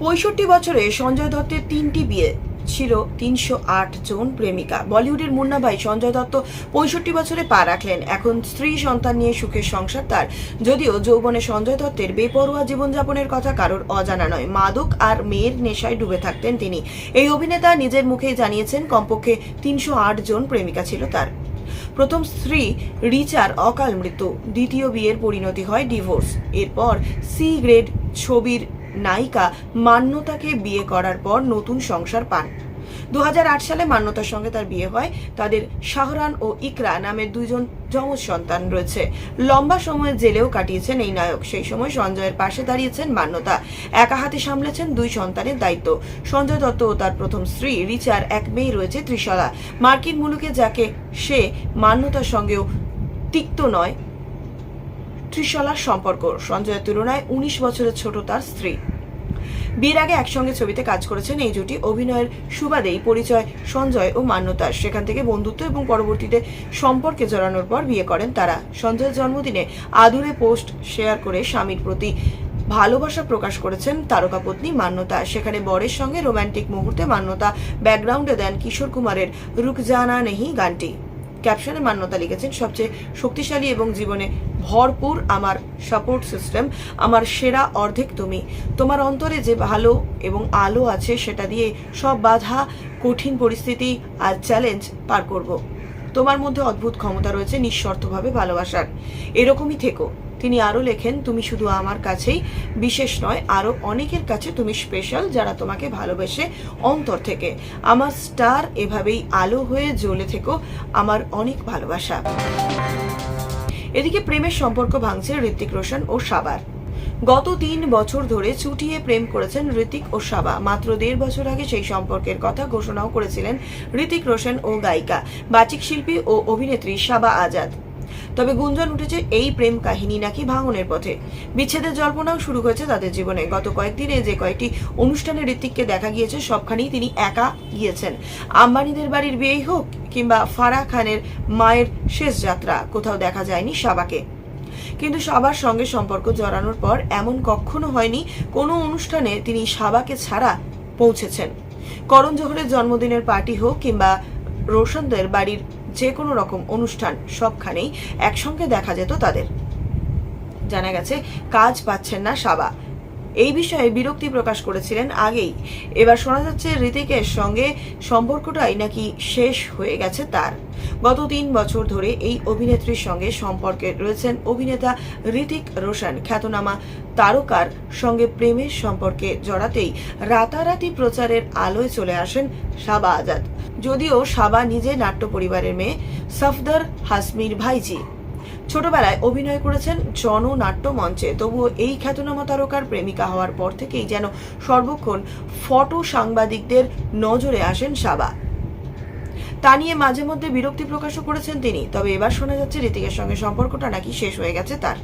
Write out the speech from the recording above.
পঁয়ষট্টি বছরে সঞ্জয় দত্তের তিনটি বিয়ে ছিল তিনশো আট জন প্রেমিকা। বলিউডের মুন্না ভাই সঞ্জয় দত্ত পঁয়ষট্টি বছরে পা রাখলেন। এখন স্ত্রী সন্তান নিয়ে সুখের সংসার তার। যদিও যৌবনে সঞ্জয় দত্তের বেপরোয়া জীবনযাপনের কথা কারোর অজানা নয়। মাদক আর মেয়ের নেশায় ডুবে থাকতেন তিনি। এই অভিনেতা নিজের মুখেই জানিয়েছেন, কমপক্ষে তিনশো আট জন প্রেমিকা ছিল তার। প্রথম স্ত্রী রিচার অকাল মৃত্যু। দ্বিতীয় বিয়ের পরিণতি হয় ডিভোর্স। এরপর সি গ্রেড ছবির নায়িকা মান্যতাকে বিয়ে করার পর নতুন সংসার পান। দু হাজার আট সালে মান্যতার সঙ্গে তার বিয়ে হয়। তাদের শাহরান ও ইকরা নামের দুইজন যমজ সন্তান রয়েছে। লম্বা সময় জেলেও কাটিয়েছেন এই নায়ক। সেই সময় সঞ্জয়ের পাশে দাঁড়িয়েছেন মান্যতা। একা হাতে সামলেছেন দুই সন্তানের দায়িত্ব। সঞ্জয় দত্ত ও তার প্রথম স্ত্রী রিচার এক মেয়ে রয়েছে ত্রিশলা। মার্কিন মুলুকে যাকে সে মান্যতার সঙ্গেও তিক্ত নয় ত্রিশলার সম্পর্ক। সঞ্জয়ের তুলনায় উনিশ বছরের ছোট তার স্ত্রী। বিয়ের আগে একসঙ্গে ছবিতে কাজ করেছেন এই জুটি অভিনয়ের সুবাদেই পরিচয় সঞ্জয় ও মান্যতার। সেখান থেকে বন্ধুত্ব এবং পরবর্তীতে সম্পর্কে জড়ানোর পর বিয়ে করেন তারা। সঞ্জয়ের জন্মদিনে আদুরে পোস্ট শেয়ার করে স্বামীর প্রতি ভালোবাসা প্রকাশ করেছেন তারকা পত্নী মান্যতা। সেখানে বরের সঙ্গে রোমান্টিক মুহূর্তে মান্যতা ব্যাকগ্রাউন্ডে দেন কিশোর কুমারের রুকজানা নেহি গানটি। ক্যাপশনে মান্যতা লিখেছেন সবচেয়ে শক্তিশালী এবং জীবনে ভরপুর আমার সাপোর্ট সিস্টেম আমার সেরা অর্ধেক তুমি। তোমার অন্তরে যে ভালো এবং আলো আছে, সেটা দিয়ে সব বাধা, কঠিন পরিস্থিতি আর চ্যালেঞ্জ পার করব। তোমার মধ্যে অদ্ভুত ক্ষমতা রয়েছে নিঃস্বার্থভাবে ভালোবাসার। এরকমই থেকো। তিনি আরও লেখেন, তুমি শুধু আমার কাছেই, বিশেষ নয় আরও অনেকের কাছে তুমি স্পেশাল যারা তোমাকে ভালোবেসে অন্তর থেকে। আমার স্টার এভাবেই আলো হয়ে জ্বলে থেকো, আমার অনেক ভালোবাসা। এদিকে প্রেমের সম্পর্ক ভাঙছে ঋত্বিক রোশন ও সাবার। গত তিন বছর ধরে চুটিয়ে প্রেম করেছেন ঋতিক ও সাবা। মাত্র দেড় বছর আগে সেই সম্পর্কের কথা ঘোষণাও করেছিলেন ঋতিক রোশন ও গায়িকা, বাচিক শিল্পী ও অভিনেত্রী সাবা আজাদ। তবে গুঞ্জন উঠেছে এই প্রেম কাহিনী নাকি ভাঙনের পথে। বিচ্ছেদের জল্পনাও শুরু হয়েছে তাদের জীবনে। গত কয়েকদিনে যে কয়েকটি অনুষ্ঠানে ঋত্বিককে দেখা গিয়েছে, সবখানেই তিনি একা গিয়েছেন। আম্বানিদের বাড়ির বিয়েই হোক কিংবা ফারাহ খানের মায়ের শেষ যাত্রা, কোথাও দেখা যায়নি সাবাকে। কিন্তু সাবার সঙ্গে সম্পর্ক জড়ানোর পর এমন কখনো হয়নি কোনো অনুষ্ঠানে তিনি সাবাকে ছাড়া পৌঁছেছেন। করণ জোহরের জন্মদিনের পার্টি হোক কিংবা রোশনদের বাড়ির যে কোনো রকম অনুষ্ঠান সবখানেই একসঙ্গে দেখা যেত তাদের। জানা গেছে, কাজ পাচ্ছেন না সাবা। এই বিষয়ে বিরক্তি প্রকাশ করেছিলেন আগেই। এবার শোনা যাচ্ছে ঋতিকের সঙ্গে সম্পর্কটাই নাকি শেষ হয়ে গেছে তার। গত তিন বছর ধরে এই অভিনেত্রীর সঙ্গে সম্পর্কে রয়েছেন অভিনেতা ঋতিক রোশন। খ্যাতনামা তারকার সঙ্গে প্রেমের সম্পর্কে জড়াতেই রাতারাতি প্রচারের আলোয় চলে আসেন সাবা আজাদ। যদিও সাবা নিজে নাট্য পরিবারের মেয়ে, সফদর হাসমির ভাইজি। ছোটবেলায় অভিনয় করেছেন জননাট্য মঞ্চে। তবুও এই খ্যাতনামা তারকার প্রেমিকা হওয়ার পর থেকেই যেন সর্বক্ষণ ফটো সাংবাদিকদের নজরে আসেন সাবা। তা নিয়ে মাঝে মধ্যে বিরক্তি প্রকাশও করেছেন তিনি, তবে এবার শোনা যাচ্ছে ঋতিকের সঙ্গে সম্পর্কটা নাকি শেষ হয়ে গেছে তার।